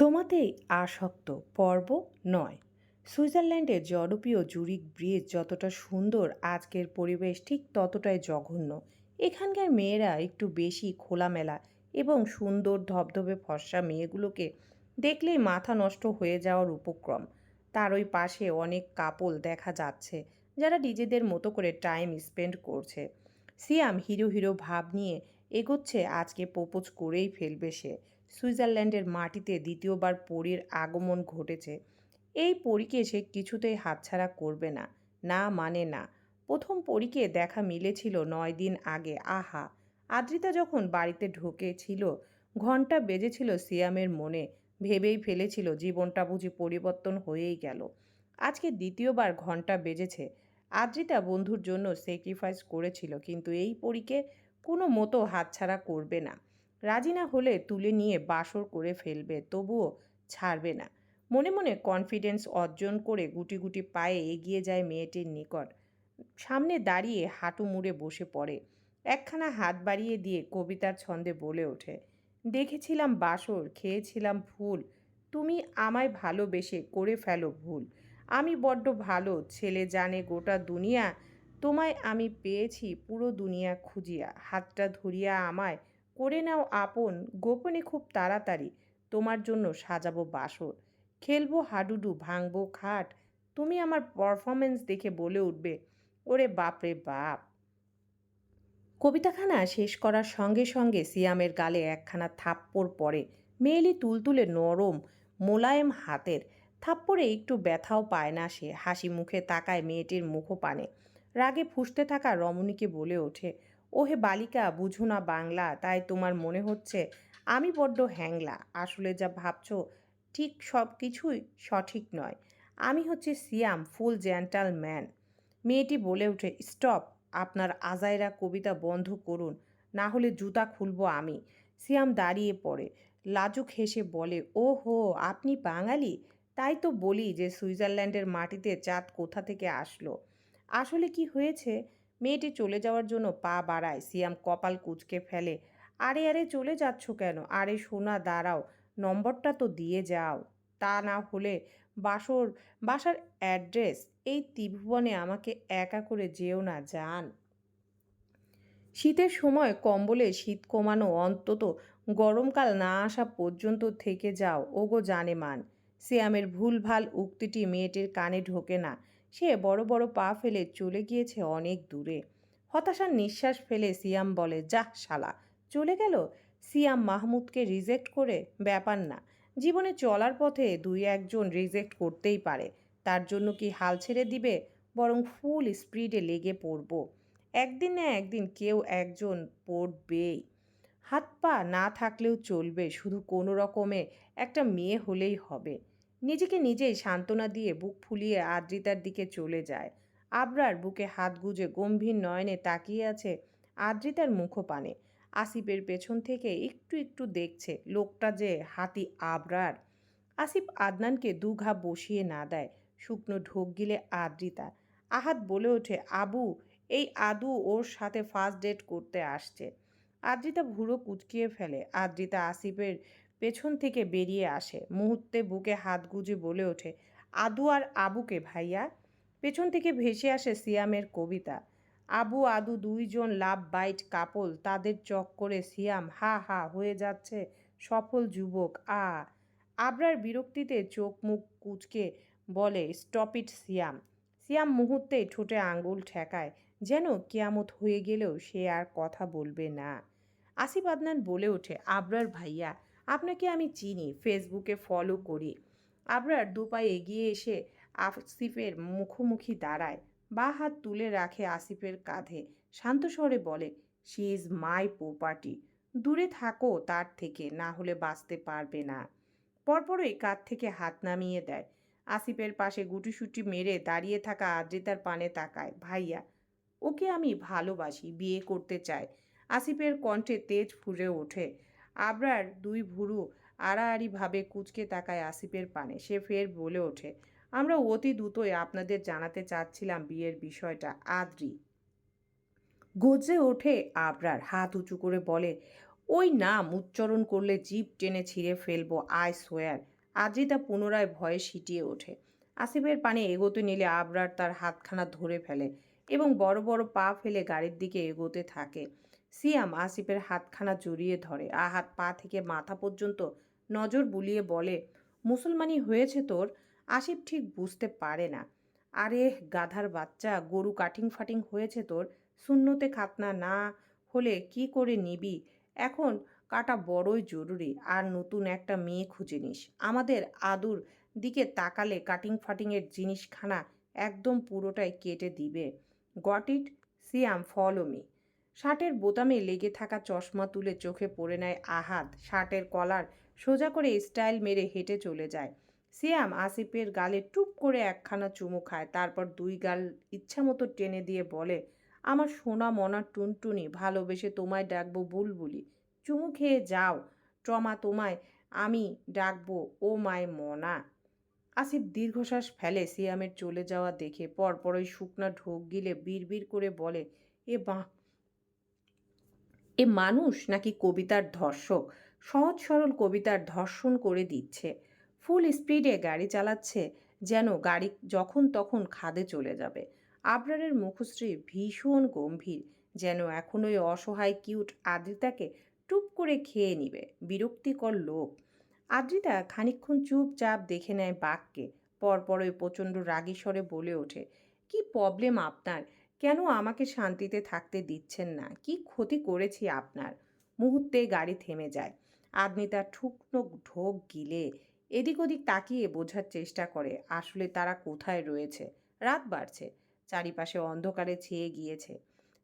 তোমাতেই আসক্ত পর্ব নয়। সুইজারল্যান্ডের জনপ্রিয় জুরিক ব্রিজ যতটা সুন্দর আজকের পরিবেশ ঠিক ততটাই জঘন্য। এখানকার মেয়েরা একটু বেশি খোলামেলা এবং সুন্দর ধবধবে ফর্সা মেয়েগুলোকে দেখলেই মাথা নষ্ট হয়ে যাওয়ার উপক্রম। তার ওই পাশে অনেক কাপল দেখা যাচ্ছে যারা নিজেদের মতো করে টাইম স্পেন্ড করছে। সিয়াম হিরো হিরো ভাব নিয়ে এগোচ্ছে আজকে প্রপোজ করেই ফেলবে সে। সুইজারল্যান্ডের মাটিতে দ্বিতীয়বার পরীর আগমন ঘটেছে। এই পরীকে সে কিছুতেই হাতছাড়া করবে না না মানে না। প্রথম পরীকে দেখা মিলেছিল নয় দিন আগে, আহা! আদ্রিতা যখন বাড়িতে ঢুকেছিল ঘণ্টা বেজেছিল সিয়ামের মনে, ভেবেই ফেলেছিল জীবনটা বুঝি পরিবর্তন হয়েই গেল। আজকে দ্বিতীয়বার ঘণ্টা বেজেছে, আদ্রিতা বন্ধুর জন্য স্যাক্রিফাইস করেছিল, কিন্তু এই পরীকে কোনো মতো হাতছাড়া করবে না। রাজি না হলে তুলে নিয়ে বাসর করে ফেলবে, তবুও ছাড়বে না। মনে মনে কনফিডেন্স অর্জন করে গুটি গুটি পায়ে এগিয়ে যায় মেয়েটির নিকট। সামনে দাঁড়িয়ে হাঁটু মুড়ে বসে পড়ে। একখানা হাত বাড়িয়ে দিয়ে কবিতার ছন্দে বলে ওঠে, দেখেছিলাম বাসর, খেয়েছিলাম ফুল তুমি আমায় ভালোবেসে করে ফেলো ভুল। আমি বড্ড ভালো, ছেলে জানে গোটা দুনিয়া। তোমায় আমি পেয়েছি, পুরো দুনিয়া খুঁজিয়া। হাতটা ধরিয়া আমায় করে নাও আপন, গোপনে খুব তাড়াতাড়ি। তোমার জন্য সাজাবো বাসর। খেলব হাডুডু, ভাঙবো খাট। তুমি আমার পারফরমেন্স দেখে বলে উঠবে, ওরে বাপরে বাপ! কবিতাখানা শেষ করার সঙ্গে সঙ্গে সিয়ামের গালে একখানা থাপ্পড় পড়ে। মেয়েলি তুলতুলে নরম, মোলায়েম হাতের। থাপ্পড়ে একটু ব্যথাও পায় না সে, হাসি মুখে তাকায় মেয়েটির মুখপানে। রাগে ফুসতে থাকা রমণীকে বলে ওঠে ওহে বালিকা, বুঝো না বাংলা, তাই তোমার মনে হচ্ছে আমি বড্ড হ্যাংলা। আসলে যা ভাবছ ঠিক সব কিছুই সঠিক নয়। আমি হচ্ছে সিয়াম, ফুল জেন্টাল ম্যান। মেয়েটি বলে ওঠে, স্টপ, আপনার আজাইরা কবিতা বন্ধ করুন, না হলে জুতা খুলবো আমি। সিয়াম দাঁড়িয়ে পড়ে, লাজুক হেসে বলে ও হো আপনি বাঙালি? তাই তো বলি যে সুইজারল্যান্ডের মাটিতে চাঁদ কোথা থেকে আসলো? আসলে কি হয়েছে? মেয়েটি চলে যাওয়ার জন্য পা বাড়ায়। সিয়াম কপাল কুচকে ফেলে, আরে আরে, চলে যাচ্ছ কেন? আরে, সোনা, দাঁড়াও, নম্বরটা তো দিয়ে যাও। তা না হলে বাসর, বাসার অ্যাড্রেস, এই ত্রিভুবনে আমাকে একা করে যেও না যান শীতের সময় কম্বলে শীত কমানো অন্তত গরমকাল না আসা পর্যন্ত থেকে যাও। ওগো, জানে মান। সিয়ামের ভুলভাল উক্তিটি মেয়েটির কানে ঢোকে না। সে বড় বড় পা ফেলে চলে গিয়েছে অনেক দূরে। হতাশার নিঃশ্বাস ফেলে সিয়াম বলে, যাহ শালা, চলে গেল? সিয়াম মাহমুদকে রিজেক্ট করে, ব্যাপার না, জীবনে চলার পথে দুই একজন রিজেক্ট করতেই পারে। তার জন্য কি হাল ছেড়ে দিবে? বরং ফুল স্পিডে লেগে পড়ব। একদিন না একদিন কেউ একজন পড়বেই। হাত পা না থাকলেও চলবে, শুধু কোনো রকমে একটা মেয়ে হলেই হবে। নিজেকে নিজেই সান্ত্বনা দিয়ে বুক ফুলিয়ে আদ্রিতার দিকে চলে যায়। আবরার বুকে হাত গুজে গম্ভীর নয়নে তাকিয়ে আছে আদ্রিতার মুখপানে। আসিফের পেছন থেকে একটু একটু দেখছে লোকটা যে হাতি আবরার। আসিফ আদনানকে দু ঘা বসিয়ে না দেয়। শুকনো ঢোক গিলে আদ্রিতা। আহাত বলে ওঠে, আবু, এই আদু ওর সাথে ফার্স্ট ডেট করতে আসছে। আদ্রিতা ভুড়ো কুচকিয়ে ফেলে। আদ্রিতা আসিফের পেছন থেকে বেরিয়ে আসে। মুহূর্তে বুকে হাত গুজে বলে ওঠে, আদু আর আবুকে ভাইয়া? পেছন থেকে ভেসে আসে সিয়ামের কবিতা, আবু আদু দুইজন লাভ বাইট কাপল, তাদের চক করে সিয়াম, হা হা, হয়ে যাচ্ছে সফল যুবক, আ। আবরার বিরক্তিতে চোখ মুখ কুচকে বলে, স্টপ ইট সিয়াম। সিয়াম মুহূর্তে ঠোঁটে আঙ্গুল ঠেকায়, যেন কেয়ামত হয়ে গেলেও সে আর কথা বলবে না। আসিফ আদনান বলে ওঠে, আবরার ভাইয়া আপনাকে আমি চিনি, ফেসবুকে ফলো করি। আবরার দুপায়ে এগিয়ে এসে আসিফের মুখোমুখি দাঁড়ায়, বা হাত তুলে রাখে আসিফের কাঁধে। শান্ত স্বরে বলে শি ইজ মাই প্রপার্টি দূরে থাকো তার থেকে, না হলে বাঁচতে পারবে না। পরপরই কাঁধ থেকে হাত নামিয়ে দেয়। আসিফের পাশে গুটিসুটি মেরে দাঁড়িয়ে থাকা আদ্রিতার পানে তাকায়, ভাইয়া, ওকে আমি ভালোবাসি, বিয়ে করতে চাই। আসিফের কণ্ঠে তেজ ফুরে ওঠে। আবরার দুই ভুরু আড়াআড়িভাবে কুচকে তাকায় আসিফের পানে। সে ফের বলে ওঠে, আমরা অতি দ্রুতই আপনাদের জানাতে চাচ্ছিলাম বিয়ের বিষয়টা। আদ্রি। গজে ওঠে আবরার, হাত উঁচু করে বলে, ওই নাম উচ্চারণ করলে জিভ টেনে ছিঁড়ে ফেলব, আই সোয়ার। আদ্রি তা পুনরায় ভয়ে সিটিয়ে ওঠে। আসিফের পানে এগোতে নিলে আবরার তার হাতখানা ধরে ফেলে এবং বড় বড় পা ফেলে গাড়ির দিকে এগোতে থাকে। সিয়াম আসিফের হাতখানা জড়িয়ে ধরে আহাত পা থেকে মাথা পর্যন্ত নজর বুলিয়ে বলে, মুসলমানি হয়েছে তোর? আসিফ ঠিক বুঝতে পারে না। আরে গাধার বাচ্চা, গরু কাটিং ফাটিং হয়েছে তোর? শূন্যতে খাতনা না হলে কি করে নিবি? এখন কাটা বড়ই জরুরি আর নতুন একটা মেয়ে খুঁজে নিস। আমাদের আদুর দিকে তাকালে কাটিং ফাটিংয়ের জিনিসখানা একদম পুরোটাই কেটে দিবে। Got it, Siam, follow me. শার্টের বোতামে লেগে থাকা চশমা তুলে চোখে পড়ে নেয় আহাত শার্টের কলার সোজা করে স্টাইল মেরে হেঁটে চলে যায়। সিয়াম আসিফের গালে টুপ করে একখানা চুমু খায়, তারপর দুই গাল ইচ্ছামতো টেনে দিয়ে বলে, আমার সোনা মনা টুনটুনি, ভালোবেসে তোমায় ডাকবো বুলবুলি। চুমু খেয়ে যাও, ট্রমা তোমায়, আমি ডাকবো ও মায় মনা। আসিফ দীর্ঘশ্বাস ফেলে সিয়ামের চলে যাওয়া দেখে পরপরই শুকনা ঢোক গিলে বিড়বিড় করে বলে, এ বা এ মানুষ নাকি কবিতার ধর্ষক? সহজ সরল কবিতার ধর্ষণ করে দিচ্ছে। ফুল স্পিডে গাড়ি চালাচ্ছে যেন গাড়ি যখন তখন খাদে চলে যাবে। আবরারের মুখশ্রী ভীষণ গম্ভীর যেন এখন ওই অসহায় কিউট আদ্রিতাকে টুপ করে খেয়ে নিবে। বিরক্তিকর লোক আদ্রিতা খানিকক্ষণ চুপচাপ দেখে নেয় বাঘকে। পরপর ওই প্রচণ্ড রাগী স্বরে বলে ওঠে, কি প্রবলেম আপনার? কেন আমাকে শান্তিতে থাকতে দিচ্ছেন না? কি ক্ষতি করেছি আপনার? মুহূর্তে গাড়ি থেমে যায়। আদমিতা ঠুকনো ঢোক গিলে এদিক ওদিক তাকিয়ে বোঝার চেষ্টা করে, আসলে তারা কোথায় রয়েছে? রাত বাড়ছে, চারিপাশে অন্ধকারে ছেয়ে গিয়েছে।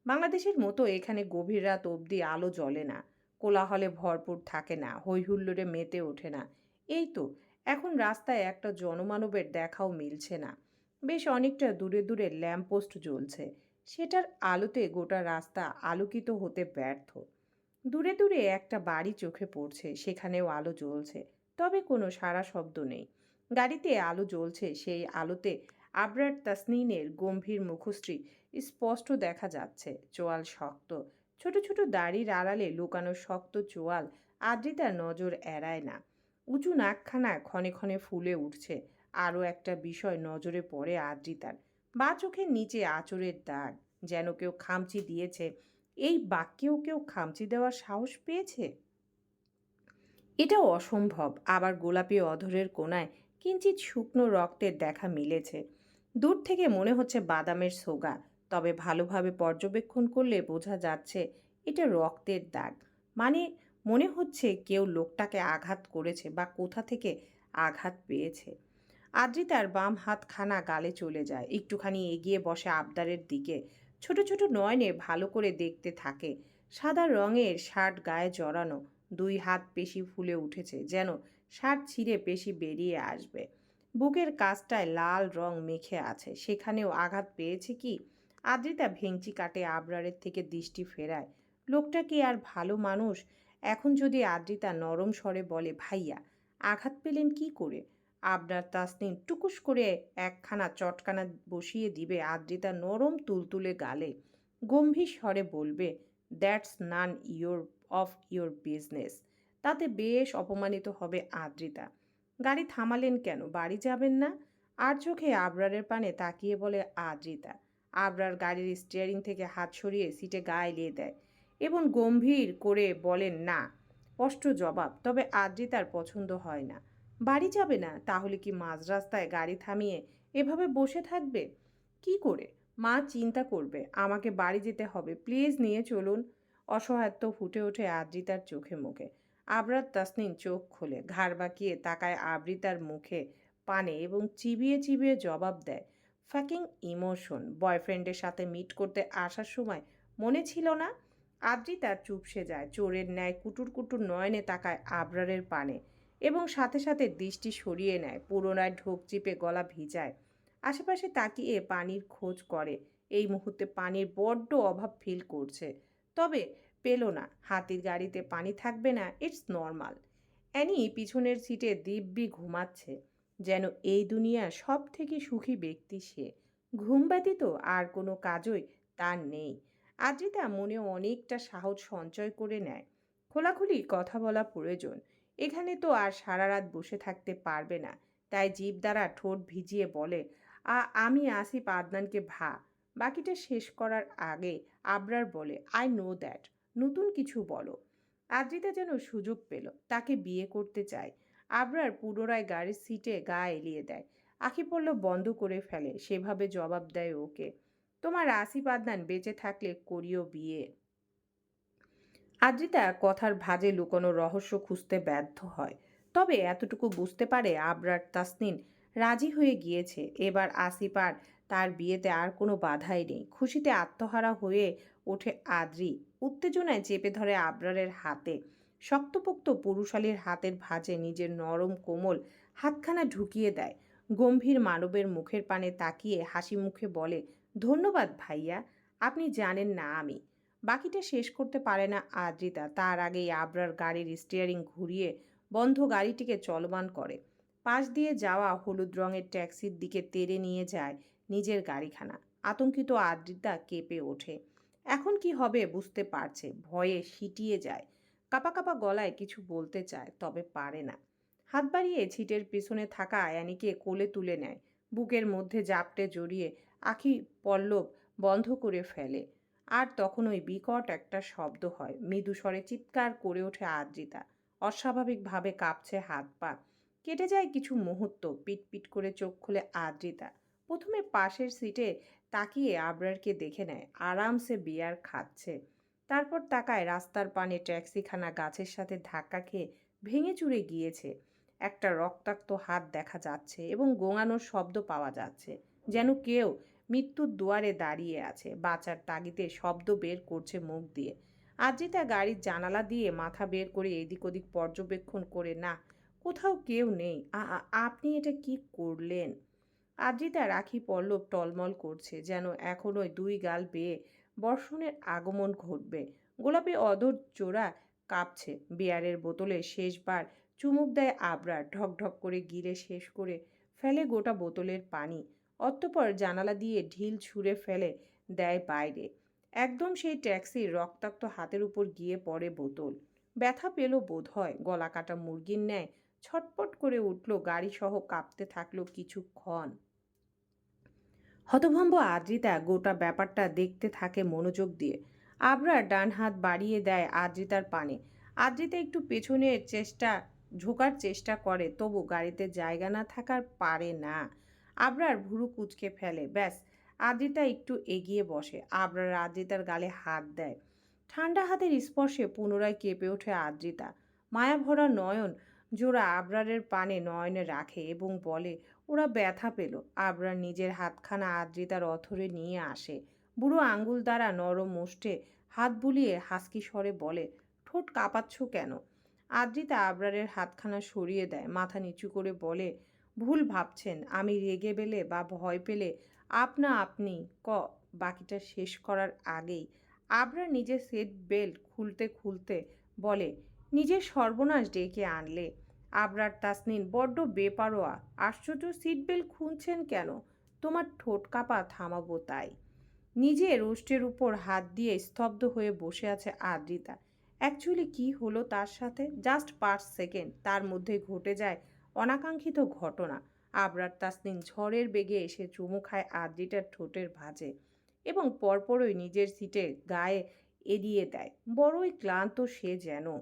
বাংলাদেশের মতো এখানে গভীর রাত অবধি আলো জ্বলে না, কোলাহলে ভরপুর থাকে না, হৈহুল্লোড়ে মেতে ওঠে না। এই তো, এখন রাস্তায় একটা জনমানবের দেখাও মিলছে না। বেশ অনেকটা দূরে দূরে ল্যাম্পপোস্ট জ্বলছে। সেটার আলোতে গোটা রাস্তা আলোকিত হতে ব্যর্থ। দূরে দূরে একটা বাড়ি চোখে পড়ছে, সেখানেও আলো জ্বলছে, তবে কোনো সারা শব্দ নেই। গাড়িতে আলো জ্বলছে, সেই আলোতে আবরার তাসনিনের গম্ভীর মুখশ্রী স্পষ্ট দেখা যাচ্ছে, চোয়াল শক্ত। ছোট ছোট দাড়ির আড়ালে লুকানো শক্ত চোয়াল আদ্রিতার নজর এড়ায় না। উঁচু নাকখানা ক্ষণে ক্ষণে ফুলে উঠছে, আরও একটা বিষয় নজরে পড়ে আদ্রিতার। বা চোখের নিচে আঁচড়ের দাগ, যেন কেউ খামচি দিয়েছে। এই বাক্যেও কেউ খামচি দেওয়ার সাহস পেয়েছে? এটাও অসম্ভব। আবার গোলাপি অধরের কোনায় কিঞ্চিত শুকনো রক্তের দেখা মিলেছে। দূর থেকে মনে হচ্ছে বাদামের সোগা, তবে ভালোভাবে পর্যবেক্ষণ করলে বোঝা যাচ্ছে এটা রক্তের দাগ। মানে মনে হচ্ছে কেউ লোকটাকে আঘাত করেছে বা কোথা থেকে আঘাত পেয়েছে। আদ্রিতার বাম হাত খানা গালে চলে যায়। একটুখানি এগিয়ে বসে আবদারের দিকে। ছোট ছোট নয়নে ভালো করে দেখতে থাকে। সাদা রঙের শার্ট গায়ে জড়ানো। দুই হাত পেশি ফুলে উঠেছে যেন শার্ট ছিঁড়ে পেশি বেরিয়ে আসবে। বুকের কাজটায় লাল রং মেখে আছে। সেখানেও আঘাত পেয়েছে কি? আদ্রিতা ভেংচি কাটে আবরারের থেকে দৃষ্টি ফেরায়। লোকটা কি আর ভালো মানুষ? এখন যদি আদ্রিতা নরম স্বরে বলে, ভাইয়া, আঘাত পেলেন কি করে? আবরার তাসনিম টুকুস করে একখানা চটকানা বসিয়ে দিবে। আদ্রিতা নরম তুলতুলে গালে গম্ভীর স্বরে বলবে that's none your of your business তাতে বেশ অপমানিত হবে আদ্রিতা। গাড়ি থামালেন কেন? বাড়ি যাবেন না? আর চোখে আবরারের পানে তাকিয়ে বলে আদ্রিতা। আবরার গাড়ির স্টিয়ারিং থেকে হাত সরিয়ে সিটে গা এলিয়ে দেয় এবং গম্ভীর করে বলেন না। স্পষ্ট জবাব, তবে আদ্রিতার পছন্দ হয় না। বাড়ি যাবে না, তাহলে কি মাঝ রাস্তায় গাড়ি থামিয়ে এভাবে বসে থাকবে? কি করে? মা চিন্তা করবে, আমাকে বাড়ি যেতে হবে, প্লিজ নিয়ে চলুন। অসহায়ত্ব ফুটে ওঠে আদ্রিতার চোখে মুখে। আবরার তাসনিন চোখ খোলে, ঘাড় বাঁকিয়ে তাকায় আবৃতার মুখে পানে এবং চিবিয়ে চিবিয়ে জবাব দেয় ফ্যাকিং ইমোশন, বয়ফ্রেন্ডের সাথে মিট করতে আসার সময় মনে ছিল না? আদ্রিতার চুপসে যায়, চোরের ন্যায় কুটুর কুটুর নয়নে তাকায় আবরারের পানে। এবং সাথে সাথে দৃষ্টি সরিয়ে নেয়, পুরোনায় ঢোক চিপে গলা ভিজায়। আশেপাশে তাকিয়ে পানির খোঁজ করে। এই মুহূর্তে পানির বড্ড অভাব ফিল করছে। তবে পেল না, হাতির গাড়িতে পানি থাকবে না, ইটস নর্মাল। অ্যানি পিছনের সিটে দিব্যি ঘুমাচ্ছে, যেন এই দুনিয়ার সব থেকে সুখী ব্যক্তি সে। ঘুম ব্যতীত আর কোনো কাজই তার নেই। আদ্রিতা মনে অনেকটা সাহস সঞ্চয় করে নেয়। খোলাখুলি কথা বলা প্রয়োজন। এখানে তো আর সারা রাত বসে থাকতে পারবে না। তাই জিভ দ্বারা ঠোঁট ভিজিয়ে বলে, আ, আমি আসিফ আদনানকে ভা। বাকিটা শেষ করার আগে আবরার বলে আই নো দ্যাট নতুন কিছু বলো। আদ্রিতা যেন সুযোগ পেল, তাকে বিয়ে করতে চায়। আবরার পুনরায় গাড়ির সিটে গা এলিয়ে দেয়। আখি পড়ল বন্ধ করে ফেলে, সেভাবে জবাব দেয় ওকে। তোমার আসিফ আদনান বেঁচে থাকলে করিও বিয়ে। আদ্রিতা কথার ভাজে লুকোনো রহস্য খুঁজতে ব্যর্থ হয়। তবে এতটুকু বুঝতে পারে আবরার তাসনিন রাজি হয়ে গিয়েছে। এবার আসিফ আর তার বিয়েতে আর কোনো বাধাই নেই। খুশিতে আত্মহারা হয়ে ওঠে আদ্রি। উত্তেজনায় চেপে ধরে আবরারের হাতে। শক্তপোক্ত পুরুষালীর হাতের ভাঁজে নিজের নরম কোমল হাতখানা ঢুকিয়ে দেয়। গম্ভীর মানবের মুখের পানে তাকিয়ে হাসি মুখে বলে, ধন্যবাদ ভাইয়া, আপনি জানেন না আমি। বাকিটা শেষ করতে পারে না আদ্রিতা। তার আগেই আবরার গাড়ির স্টিয়ারিং ঘুরিয়ে বন্ধ গাড়িটিকে চলমান করে। পাশ দিয়ে যাওয়া হলুদ রঙের ট্যাক্সির দিকে তেড়ে নিয়ে যায় নিজের গাড়িখানা। আতঙ্কিত আদ্রিতা কেঁপে ওঠে। এখন কি হবে বুঝতে পারছে, ভয়ে সিটিয়ে যায়। কাপা কাপা গলায় কিছু বলতে চায়, তবে পারে না। হাত বাড়িয়ে ছিটের পিছনে থাকা আয়ানিকে কোলে তুলে নেয়। বুকের মধ্যে জাপটে জড়িয়ে আখি পল্লব বন্ধ করে ফেলে। আর তখন ওই বিকট একটা শব্দ হয়। মৃদু স্বরে চিৎকার করে ওঠে আদ্রিতা। অস্বাভাবিকভাবে কাঁপছে হাত পা। কেটে যায় কিছু মুহূর্ত পিট পিট করে চোখ খুলে আদ্রিতা। প্রথমে পাশের সিটে তাকিয়ে আবরারকে দেখে নেয়, আরামসে বিয়ার খাচ্ছে। তারপর তাকায় রাস্তার পানে ট্যাক্সিখানা গাছের সাথে ধাক্কা খেয়ে ভেঙে চুরে গিয়েছে। একটা রক্তাক্ত হাত দেখা যাচ্ছে এবং গোঙানোর শব্দ পাওয়া যাচ্ছে। যেন কেউ মৃত্যুর দুয়ারে দাঁড়িয়ে আছে। বাঁচার তাগিতে শব্দ বের করছে মুখ দিয়ে। আদ্রিতা গাড়ির জানালা দিয়ে মাথা বের করে এদিক ওদিক পর্যবেক্ষণ করে, না, কোথাও কেউ নেই। আপনি এটা কি করলেন? আদ্রিতা রাখি পল্লব টলমল করছে, যেন এখনোই দুই গাল বেয়ে বর্ষণের আগমন ঘটবে। গোলাপি অদর জোড়া কাঁপছে, বিয়ারের বোতলে শেষবার চুমুক দেয় আবরার। ঢক ঢক করে গিলে শেষ করে ফেলে গোটা বোতলের পানি। অতঃপর জানালা দিয়ে ঢিল ছুঁড়ে ফেলে দেয় বাইরে। একদম সেই ট্যাক্সির রক্তাক্ত হাতের উপর গিয়ে পড়ে বোতল। ব্যথা পেল বোধ হয় গলা কাটা মুরগির ন্যায় ছটপট করে উঠল গাড়ি সহ কাঁপতে থাকল কিছুক্ষণ। হতভম্ব আদ্রিতা গোটা ব্যাপারটা দেখতে থাকে মনোযোগ দিয়ে। আবরার ডান হাত বাড়িয়ে দেয় আদ্রিতার পানে। আদ্রিতা একটু পেছনের চেষ্টা, ঝোকার চেষ্টা করে, তবু গাড়িতে জায়গা না থাকার পারে না। আবরার ভুরু কুচকে ফেলে। ব্যাস, আদ্রিতা একটু এগিয়ে বসে। আবরার আদ্রিতার গালে হাত দেয়। ঠান্ডা হাতের স্পর্শে পুনরায় কেঁপে ওঠে আদ্রিতা। মায়াভরা নয়ন জোড়া আবরারের পানে নয়নে রাখে এবং বলে, ওরা ব্যথা পেল। আবরার নিজের হাতখানা আদ্রিতার অথরে নিয়ে আসে। বুড়ো আঙ্গুল দ্বারা নরম মুষ্টে হাত বুলিয়ে হাসকি স্বরে বলে, ঠোঁট কাঁপাচ্ছ কেন? আদ্রিতা আবরারের হাতখানা সরিয়ে দেয়। মাথা নিচু করে বলে ভুল ভাবছেন। আমি রেগে পেলে বা ভয় পেলে আপনা আপনি ক। বাকিটা শেষ করার আগেই আবরার নিজের সেট বেল্ট খুলতে খুলতে বলে, নিজের সর্বনাশ ডেকে আনলে? আবরার তাসনিন বড্ড বেপারোয়া। আশ্চর্য সিট বেল্ট খুলছেন কেন? তোমার ঠোঁট কাপা, থামাবো তাই? নিজে ওষ্টের উপর হাত দিয়ে স্তব্ধ হয়ে বসে আছে আদ্রিতা। অ্যাকচুয়ালি কি হলো তার সাথে? জাস্ট পাঁচ সেকেন্ড। তার মধ্যে ঘটে যায় অনাকাঙ্ক্ষিত ঘটনা। আবরার তাসনিন ঝড়ের বেগে এসে চুমু খায় আদ্রিটার ঠোঁটের ভাঁজে এবং পরপরই নিজের সিটে গায়ে এড়িয়ে দেয়। বড়ই ক্লান্ত সে যেন।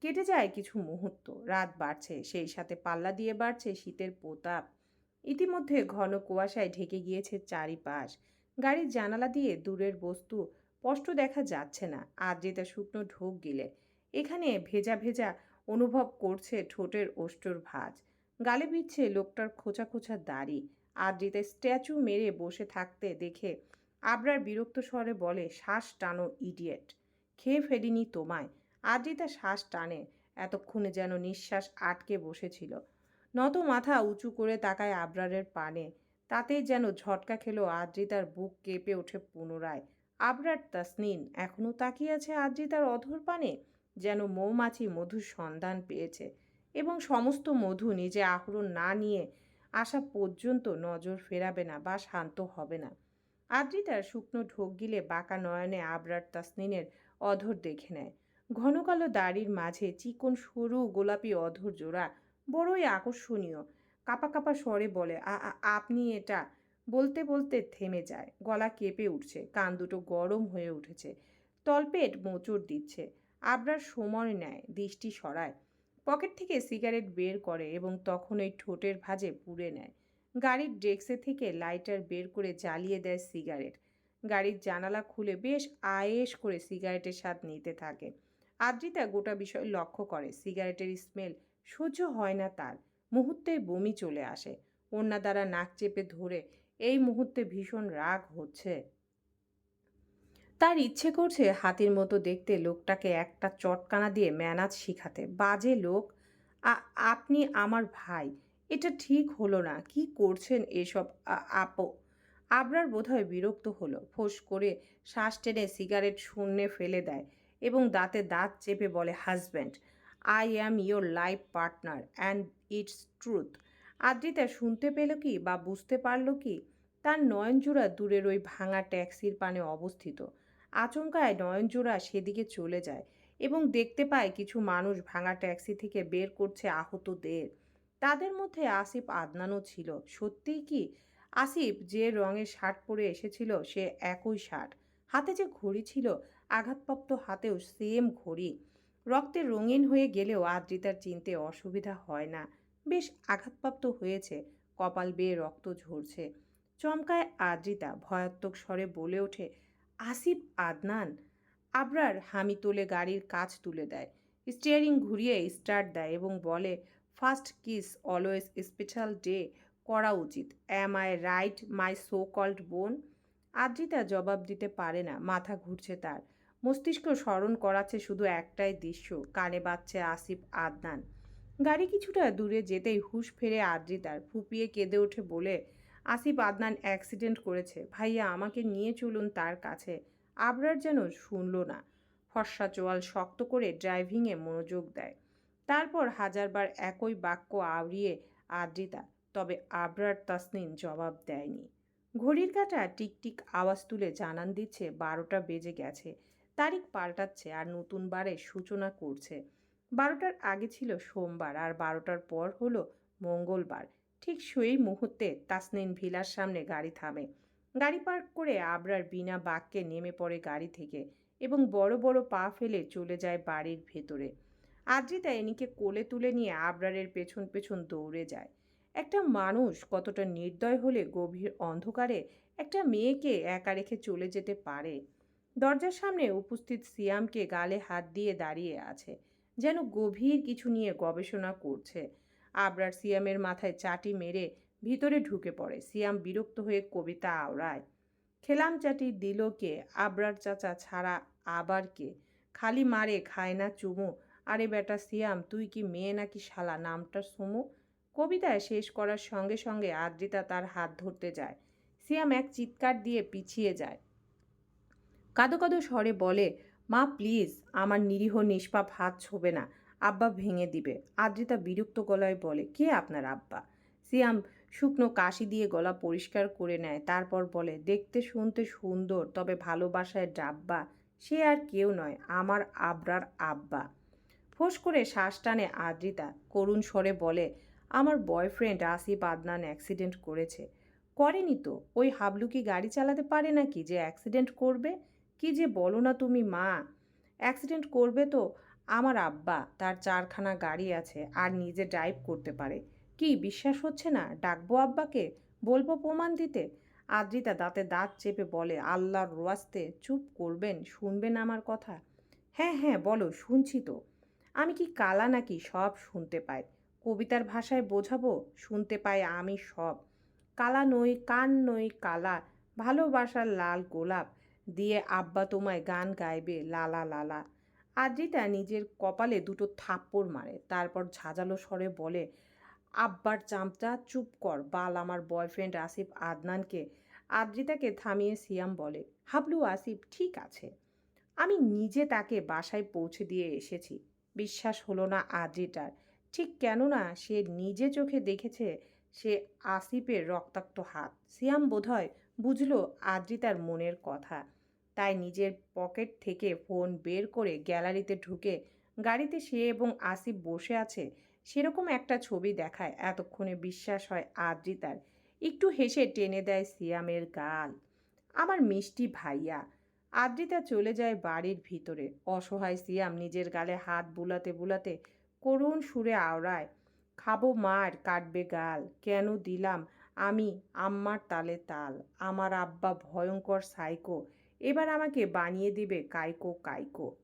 কেটে যায় কিছু মুহূর্ত। রাত বাড়ছে, সেই সাথে পাল্লা দিয়ে বাড়ছে শীতের প্রতাপ। ইতিমধ্যে ঘন কুয়াশায় ঢেকে গিয়েছে চারিপাশ। গাড়ির জানালা দিয়ে দূরের বস্তু স্পষ্ট দেখা যাচ্ছে না। আদ্রিতা শুকনো ঢোক গিলে। এখানে ভেজা ভেজা অনুভব করছে ঠোঁটের ওষ্ঠর ভাঁজ। গালে বিচ্ছে লোকটার খোঁচা খোঁচা দাড়ি। আদ্রিতা স্ট্যাচু মেরে বসে থাকতে দেখে আবরার বিরক্ত স্বরে বলে, শ্বাস টানো, ইডিয়েট। খেয়ে ফেলিনি তোমায়। আদ্রিতা শ্বাস টানে, এতক্ষণে যেন নিঃশ্বাস আটকে বসেছিল। নত মাথা উঁচু করে তাকায় আবরারের পানে। তাতেই যেন ঝটকা খেলো আদ্রিতার বুক কেঁপে ওঠে পুনরায়। আবরার তাসনিন এখনও তাকিয়ে আছে আদ্রিতার অধর পানে? যেন মৌমাছি মধুর সন্ধান পেয়েছে এবং সমস্ত মধু নিজে আহরণ না নিয়ে আসা পর্যন্ত নজর ফেরাবে না বা শান্ত হবে না। আদ্রিতার শুকনো ঢোক গিলে বাঁকা নয়নে আবরার তাসনিনের অধর দেখে নেয়। ঘনকালো দাড়ির মাঝে চিকন সরু গোলাপি অধর জোড়া বড়ই আকর্ষণীয়। কাপা কাপা স্বরে বলে, "আ- আ- আপনি এটা বলতে বলতে থেমে যায়। গলা কেঁপে উঠছে। কান দুটো গরম হয়ে উঠেছে। তলপেট মোচড় দিচ্ছে। আবরার সময় নেয়, দৃষ্টি সরায়। পকেট থেকে সিগারেট বের করে এবং তখন ওই ঠোঁটের ভাঁজে পুড়ে নেয়। গাড়ির ডেস্কে থেকে লাইটার বের করে জ্বালিয়ে দেয় সিগারেট। গাড়ির জানালা খুলে বেশ আয়েস করে সিগারেটের স্বাদ নিতে থাকে। আদ্রিতা গোটা বিষয় লক্ষ্য করে, সিগারেটের স্মেল সহ্য হয় না তার। মুহূর্তে বমি চলে আসে। অন্যা দ্বারা নাক চেপে ধরে, এই মুহূর্তে ভীষণ রাগ হচ্ছে। তার ইচ্ছে করছে হাতির মতো দেখতে লোকটাকে একটা চটকানা দিয়ে ম্যানাজ শিখাতে। বাজে লোক। আপনি আমার ভাই। এটা ঠিক হলো না। কি করছেন এসব? আপো। আবরার বোধহয় বিরক্ত হলো। ফোঁস করে শ্বাস টেনে সিগারেট শূন্যে ফেলে দেয় এবং দাঁতে দাঁত চেপে বলে, husband, I am your life partner and it's truth. Adrita শুনতে পেল কি বা বুঝতে পারল কি? তার নয়নজোড়া দূরের ওই ভাঙা ট্যাক্সির পানে অবস্থিত। আচমকায় নয়নজোড়া সেদিকে চলে যায় এবং দেখতে পায় কিছু মানুষ ভাঙা ট্যাক্সি থেকে বের করছে আহতদের। তাদের মধ্যে আসিফ আদনানও ছিল। সত্যিই কি? আসিফ যে রঙের শার্ট পরে এসেছিল, সে একই শার্ট। হাতে যে ঘড়ি ছিল, আঘাতপ্রাপ্ত হাতেও সেম ঘড়ি। রক্তে রঙিন হয়ে গেলেও আদ্রিতার চিনতে অসুবিধা হয় না। বেশ আঘাতপ্রাপ্ত হয়েছে, কপাল বেয়ে রক্ত ঝরছে। চমকায় আদ্রিতা ভয়াত্মক স্বরে বলে ওঠে আসিফ আদনান আবরার হামি তোলে গাড়ির কাজ তুলে দেয়। স্টিয়ারিং ঘুরিয়ে স্টার্ট দেয় এবং বলে first kiss always special day করা উচিত। Am I right my so called বোন? আদ্রিতা জবাব দিতে পারে না, মাথা ঘুরছে তার। মস্তিষ্ক স্মরণ করাচ্ছে শুধু একটাই দৃশ্য, কানে বাজছে আসিফ আদনান। গাড়ি কিছুটা দূরে যেতেই হুঁশ ফেরে আদ্রিতার, ফুপিয়ে কেঁদে ওঠে বলে আসিফ আদনান অ্যাক্সিডেন্ট করেছে। ভাইয়া, আমাকে নিয়ে চলুন তার কাছে। আবরার যেন শুনল না। ফর্সা চোয়াল শক্ত করে ড্রাইভিংয়ে মনোযোগ দেয়। তারপর হাজারবার একই বাক্য আওড়িয়ে আদ্রিতা, তবে আবরার তাসনিন জবাব দেয়নি। ঘড়ির কাঁটা টিকটিক আওয়াজ তুলে জানান দিচ্ছে, বারোটা বেজে গেছে। তারিখ পাল্টাচ্ছে আর নতুন বারের সূচনা করছে। বারোটার আগে ছিল সোমবার আর বারোটার পর হলো মঙ্গলবার। ঠিক সেই মুহূর্তে তাসনিন ভিলার সামনে গাড়ি থামে। গাড়ি পার্ক করে আবরার বিনা বাক্যে নেমে পড়ে গাড়ি থেকে এবং বড় বড় পা ফেলে চলে যায় বাড়ির ভেতরে। আদ্রিতা এনিকে কোলে তুলে নিয়ে আবরারের পেছন পেছন দৌড়ে যায়। একটা মানুষ কতটা নির্দয় হলে গভীর অন্ধকারে একটা মেয়েকে একা রেখে চলে যেতে পারে। দরজার সামনে উপস্থিত সিয়ামকে গালে হাত দিয়ে দাঁড়িয়ে আছে, যেন গভীর কিছু নিয়ে গবেষণা করছে। আবরার সিয়ামের মাথায় চাটি মেরে ভিতরে ঢুকে পড়ে। সিয়াম বিরক্ত হয়ে কবিতা আওড়ায়। খেলাম চাটি দিল কে? আবরার চাচা ছাড়া আবার কে? খালি মারে, খায় না চুমু। আরে বেটা সিয়াম, তুই কি মেয়ে নাকি শালা? নামটা সুমু। কবিতায় শেষ করার সঙ্গে সঙ্গে আদ্রিতা তার হাত ধরতে যায়। সিয়াম এক চিৎকার দিয়ে পিছিয়ে যায়। কাদো কাদো স্বরে বলে, মা, প্লিজ, আমার নিরীহ নিষ্পাপ হাত ছোবে না। আব্বা ভেঙে দিবে। আদ্রিতা বিরক্ত গলায় বলে, কে আপনার আব্বা? সিয়াম শুকনো কাশি দিয়ে গলা পরিষ্কার করে নেয়, তারপর বলে, দেখতে শুনতে সুন্দর, তবে ভালোবাসায় ডাব্বা। সে আর কেউ নয়, আমার আবরার আব্বা। ফোঁস করে শ্বাস টানে আদ্রিতা। করুণ স্বরে বলে, আমার বয়ফ্রেন্ড আসিফ আদনান অ্যাক্সিডেন্ট করেছে। করেনি তো? ওই হাবলু কি গাড়ি চালাতে পারে নাকি যে অ্যাক্সিডেন্ট করবে? কি যে বলো না তুমি মা। অ্যাক্সিডেন্ট করবে তো? আমার আব্বা তার চারখানা গাড়ি আছে আর নিজে ড্রাইভ করতে পারে। কি বিশ্বাস হচ্ছে না? ডাকবো আব্বাকে? বলব প্রমাণ দিতে? আদ্রিতা দাঁতে দাঁত চেপে বলে, আল্লাহর রোয়াস্তে চুপ করবেন, শুনবেন আমার কথা? হ্যাঁ হ্যাঁ বলো, শুনছি তো। আমি কি কালা নাকি সব শুনতে পাই? কবিতার ভাষায় বোঝাবো? শুনতে পাই আমি সব। কালা নই, কান নই, কালা। ভালোবাসার লাল গোলাপ। দিয়ে আব্বা তোমায় গান গাইবে, লালা লালা। আদ্রিতা নিজের কপালে দুটো থাপ্পড় মারে, তারপর ঝাঁঝালো স্বরে বলে, আব্বার চামচা, চুপ কর, বাল আমার বয়ফ্রেন্ড আসিফ আদনানকে। আদ্রিতাকে থামিয়ে সিয়াম বলে, হাবলু, আসিফ, ঠিক আছে। আমি নিজে তাকে বাসায় পৌঁছে দিয়ে এসেছি। বিশ্বাস হলো না আদ্রিটার ঠিক কেননা সে নিজে চোখে দেখেছে সে আসিফের রক্তাক্ত হাত। সিয়াম বোধহয় বুঝলো আদ্রিতার মনের কথা। তাই নিজের পকেট থেকে ফোন বের করে গ্যালারিতে ঢুকে গাড়িতে সে এবং আসিফ বসে আছে, সেরকম একটা ছবি দেখায়, এতক্ষণে বিশ্বাস হয় আদ্রিতার। একটু হেসে টেনে দেয় সিয়ামের গাল। আমার মিষ্টি ভাইয়া। আদ্রিতা চলে যায় বাড়ির ভিতরে। অসহায় সিয়াম নিজের গালে হাত বুলাতে বুলাতে করুণ সুরে আওড়ায়, খাব মার, কাটবে গাল। কেন দিলাম আমি আম্মার তালে তাল? আমার আব্বা ভয়ঙ্কর সাইকো এবার আমাকে বানিয়ে দিবে কাইকো কাইকো।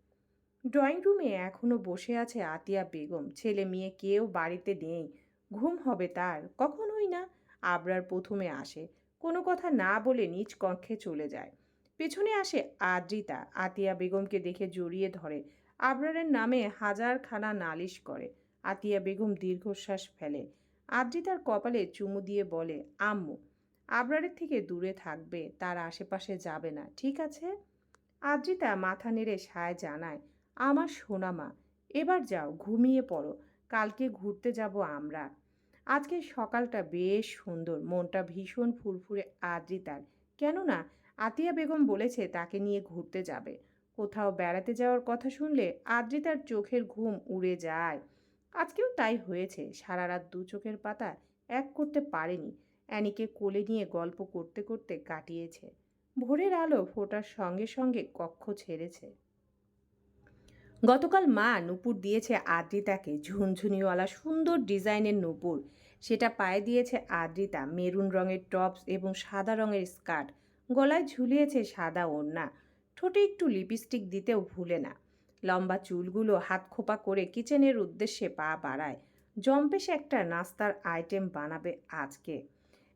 ড্রয়িং রুমে এখনও বসে আছে আতিয়া বেগম। ছেলে মেয়ে কেউ বাড়িতে নেই। ঘুম হবে তার। কখনোই না। আবরার প্রথমে আসে। কোনো কথা না বলে নিজ কক্ষে চলে যায়। পেছনে আসে আদ্রিতা। আতিয়া বেগমকে দেখে জড়িয়ে ধরে। আবরারের নামে হাজার খানা নালিশ করে। আতিয়া বেগম দীর্ঘশ্বাস ফেলে। আদ্রিতার কপালে চুমু দিয়ে বলে, আম্মু আবরারের থেকে দূরে থাকবে, তার আশেপাশে যাবে না, ঠিক আছে? আদ্রিতা মাথা নেড়ে সায় জানায়, আমার সোনামা, এবার যাও, ঘুমিয়ে পড়ো, কালকে ঘুরতে যাব আমরা। আজকে সকালটা বেশ সুন্দর, মনটা ভীষণ ফুরফুরে আদ্রিতার। কেননা, আতিয়া বেগম বলেছে তাকে নিয়ে ঘুরতে যাবে। কোথাও বেড়াতে যাওয়ার কথা শুনলে আদ্রিতার চোখের ঘুম উড়ে যায়। আজকেও তাই হয়েছে সারা রাত দু চোখের পাতা এক করতে পারেনি। অ্যানিকে কোলে নিয়ে গল্প করতে করতে কাটিয়েছে। ভোরের আলো ফোটার সঙ্গে সঙ্গে কক্ষ ছেড়েছে। গতকাল মা নুপুর দিয়েছে আদ্রিতাকে ঝুনঝুনিওয়ালা সুন্দর ডিজাইনের নুপুর। সেটা পায়ে দিয়েছে আদ্রিতা মেরুন রঙের টপস এবং সাদা রঙের স্কার্ট। গলায় ঝুলিয়েছে সাদা ওড়না। ঠোঁটে একটু লিপস্টিক দিতেও ভুলে না। লম্বা চুলগুলো হাত খোপা করে কিচেনের উদ্দেশ্যে পা বাড়ায়। জম্পেশ একটা নাস্তার আইটেম বানাবে আজকে।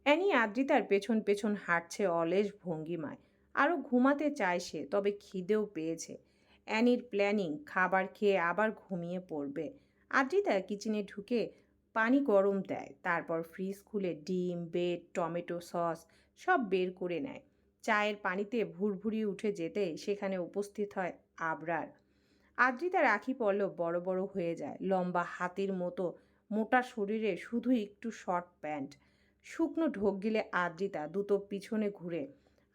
অ্যানি আদ্রিতার পেছন পেছন হাঁটছে অলেস ভঙ্গিমায়। আরও ঘুমাতে চায় সে, তবে খিদেও পেয়েছে। অ্যানির প্ল্যানিং, খাবার খেয়ে আবার ঘুমিয়ে পড়বে। আদ্রিতা কিচেনে ঢুকে পানি গরম দেয়, তারপর ফ্রিজ খুলে ডিম, বেড, টমেটো সস সব বের করে নেয়। চায়ের পানিতে ভুরভুরি উঠে যেতে সেখানে উপস্থিত হয় আবরার। আদ্রিতা রাখি পড়লেও বড় বড় হয়ে যায়, লম্বা হাতির মতো মোটা শরীরে শুধু একটু শর্ট প্যান্ট। শুকনো ঢোক গিলে আদ্রিতা দুটো পিছনে ঘুরে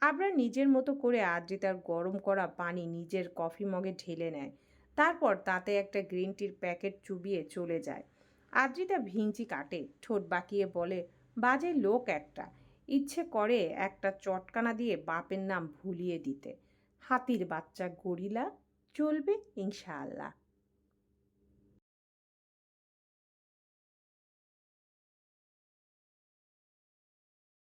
আবরার নিজের মতো করে আদ্রিতার গরম করা পানি নিজের কফি মগে ঢেলে নেয়। তারপর তাতে একটা গ্রিন টির প্যাকেট চুবিয়ে চলে যায়। আদ্রিতা ভিঞ্চি কাটে, ঠোঁট বাঁকিয়ে বলে, বাজে লোক একটা। ইচ্ছে করে একটা চটকানা দিয়ে বাপের নাম ভুলিয়ে দিতে। হাতির বাচ্চা গরিলা, চলবে ইনশাআল্লাহ।